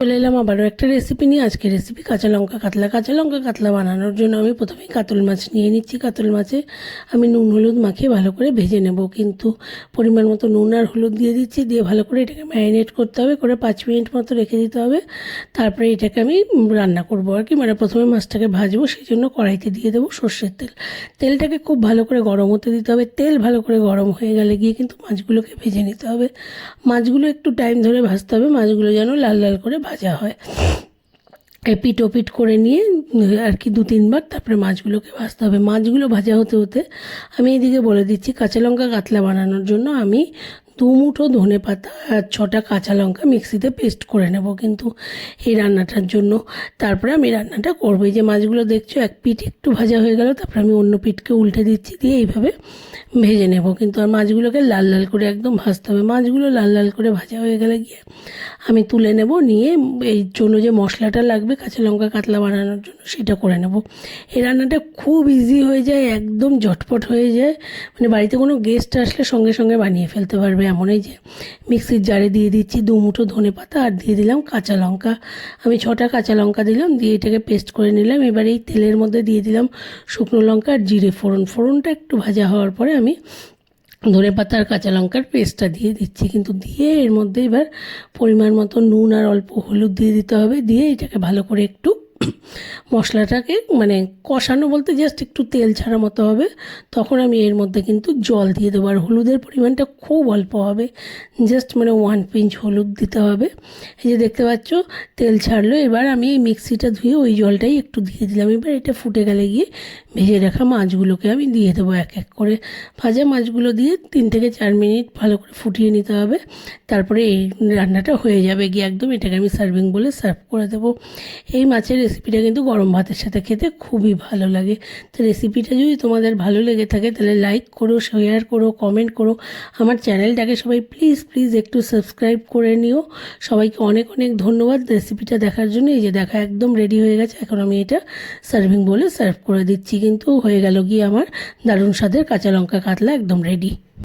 চলে এলাম আবারও একটা রেসিপি নিয়ে। আজকে রেসিপি কাঁচা লঙ্কা, কাতলা। কাঁচা লঙ্কা, কাতলা বানানোর জন্য আমি প্রথমেই কাতল মাছ নিয়ে নিচ্ছি। কাতল মাছে আমি নুন, হলুদ মাখিয়ে ভালো করে ভেজে নেব। কিন্তু পরিমাণ মতো নুন আর হলুদ দিয়ে দিচ্ছি। দিয়ে ভালো করে এটাকে ম্যারিনেট করতে হবে। করে পাঁচ মিনিট মতো রেখে দিতে হবে। তারপরে এটাকে আমি রান্না করব আর কি। মানে প্রথমে মাছটাকে ভাজবো সেই জন্য কড়াইতে দিয়ে দেবো সর্ষের তেল। তেলটাকে খুব ভালো করে গরম হতে দিতে হবে। তেল ভালো করে গরম হয়ে গেলে গিয়ে কিন্তু মাছগুলোকে ভেজে নিতে হবে। মাছগুলো একটু টাইম ধরে ভাজতে হবে। মাছগুলো যেন লাল লাল করে ভাজা হয়। এপিট ওপিট করে নিয়ে আর কি দু তিনবার তারপরে মাছগুলোকে ভাজতে হবে। মাছগুলো ভাজা হতে হতে আমি এদিকে বলে দিচ্ছি, কাঁচা লঙ্কা কাতলা বানানোর জন্য আমি দু মুঠো ধনে পাতা আর ছটা কাঁচা লঙ্কা মিক্সিতে পেস্ট করে নেব। কিন্তু এই রান্নাটার জন্য তারপরে আমি রান্নাটা করব। এই যে মাছগুলো দেখছ, এক পিঠ একটু ভাজা হয়ে গেল, তারপরে আমি অন্য পিঠকে উল্টে দিচ্ছি, দিয়ে এইভাবে ভেজে নেব। কিন্তু আর মাছগুলোকে লাল লাল করে একদম ভাজতে হবে। মাছগুলো লাল লাল করে ভাজা হয়ে গেলে গিয়ে আমি তুলে নেব, নিয়ে এই জন্য যে মশলাটা লাগবে, কাঁচা লঙ্কা কাতলা বানানোর জন্য সেটা করে নেব। এই রান্নাটা খুব ইজি হয়ে যায়, একদম ঝটপট হয়ে যায়। মানে বাড়িতে কোনো গেস্ট আসলে সঙ্গে সঙ্গে বানিয়ে ফেলতে পারবে। এমনই যে মিক্সির জারে দিয়ে দিচ্ছি দু মুঠো ধনে পাতা আর দিয়ে দিলাম কাঁচা লঙ্কা। আমি ছটা কাঁচা লঙ্কা দিলাম, দিয়ে এটাকে পেস্ট করে নিলাম। এবার এই তেলের মধ্যে দিয়ে দিলাম শুকনো লঙ্কা আর জিরে ফোড়ন। ফোড়নটা একটু ভাজা হওয়ার পরে আমি ধনে পাতা আর কাঁচা লঙ্কার পেস্টটা দিয়ে দিচ্ছি। কিন্তু দিয়ে এর মধ্যে এবার পরিমাণ মতো নুন আর অল্প হলুদ দিয়ে দিতে হবে। দিয়ে এটাকে ভালো করে একটু মশলাটাকে মানে কষানো বলতে জাস্ট একটু তেল ছাড়া মতো হবে। তখন আমি এর মধ্যে কিন্তু জল দিয়ে দেবো। আর হলুদের পরিমাণটা খুব অল্প হবে। জাস্ট মানে ওয়ান পিঞ্চ হলুদ দিতে হবে। এই যে দেখতে পাচ্ছ, তেল ছাড়লো। এবার আমি এই মিক্সিটা ধুয়ে ওই জলটাই একটু দিয়ে দিলাম। এবার এটা ফুটে গেলে গিয়ে ভেজে রাখা মাছগুলোকে আমি দিয়ে দেবো এক এক করে। ভাজা মাছগুলো দিয়ে তিন থেকে চার মিনিট ভালো করে ফুটিয়ে নিতে হবে। তারপরে এই রান্নাটা হয়ে যাবে গিয়ে। একদম এটাকে আমি সার্ভিং বলে সার্ভ করে দেবো। এই মাছের রেসিপিটা কিন্তু গরম ভাতের সাথে খেতে খুবই ভালো লাগে। তো রেসিপিটা যদি তোমাদের ভালো লেগে থাকে, তাহলে লাইক করো শেয়ার করো কমেন্ট করো। আমার চ্যানেলটাকে সবাই প্লিজ প্লিজ একটু সাবস্ক্রাইব করে নিও। সবাইকে অনেক অনেক ধন্যবাদ রেসিপিটা দেখার জন্য। এই যে দেখা একদম রেডি হয়ে গেছে, এখন আমি এটা সার্ভিং বলে সার্ভ করে দিচ্ছি। কিন্তু হয়ে গেল গিয়ে আমার দারুণ স্বাদের কাঁচা লঙ্কা কাতলা একদম রেডি